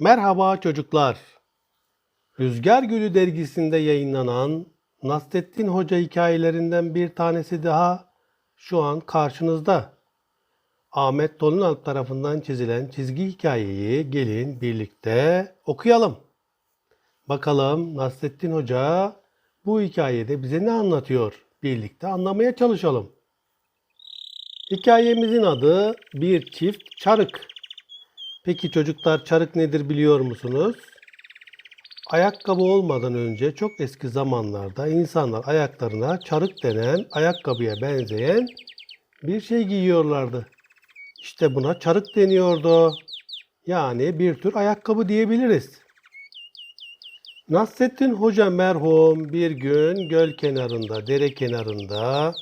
Merhaba çocuklar. Rüzgar Gülü dergisinde yayınlanan Nasrettin Hoca hikayelerinden bir tanesi daha şu an karşınızda. Ahmet Dolunalp tarafından çizilen çizgi hikayeyi gelin birlikte okuyalım. Bakalım Nasrettin Hoca bu hikayede bize ne anlatıyor? Birlikte anlamaya çalışalım. Hikayemizin adı Bir Çift Çarık. Peki çocuklar çarık nedir biliyor musunuz? Ayakkabı olmadan önce çok eski zamanlarda insanlar ayaklarına çarık denen ayakkabıya benzeyen bir şey giyiyorlardı. İşte buna çarık deniyordu. Yani bir tür ayakkabı diyebiliriz. Nasrettin Hoca merhum bir gün göl kenarında, dere kenarında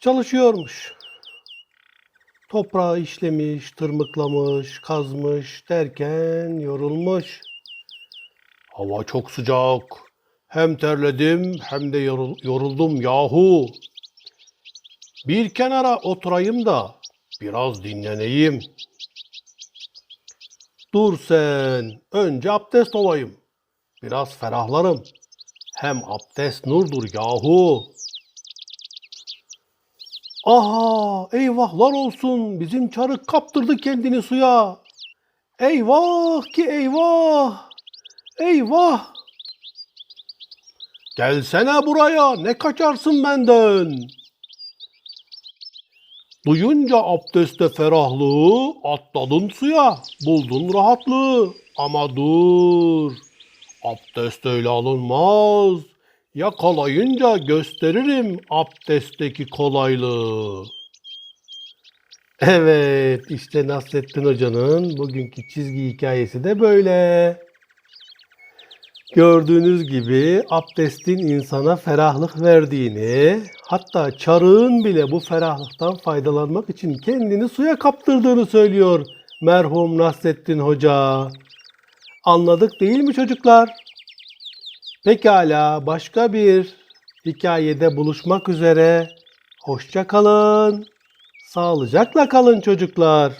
çalışıyormuş. Toprağı işlemiş, tırmıklamış, kazmış derken yorulmuş. Hava çok sıcak. Hem terledim hem de yorul- yoruldum yahu. Bir kenara oturayım da biraz dinleneyim. Dur sen, önce abdest olayım. Biraz ferahlarım. Hem abdest nurdur yahu. Aha, eyvahlar olsun. Bizim çarık kaptırdı kendini suya. Eyvah ki eyvah. Eyvah. Gelsene buraya. Ne kaçarsın benden? Duyunca abdeste ferahlığı atladın suya. Buldun rahatlığı. Ama dur. Abdest öyle alınmaz. Yakalayınca gösteririm abdestteki kolaylığı. Evet, işte Nasrettin Hoca'nın bugünkü çizgi hikayesi de böyle. Gördüğünüz gibi abdestin insana ferahlık verdiğini, hatta çarığın bile bu ferahlıktan faydalanmak için kendini suya kaptırdığını söylüyor merhum Nasrettin Hoca. Anladık değil mi çocuklar? Pekala başka bir hikayede buluşmak üzere. Hoşça kalın. Sağlıcakla kalın çocuklar.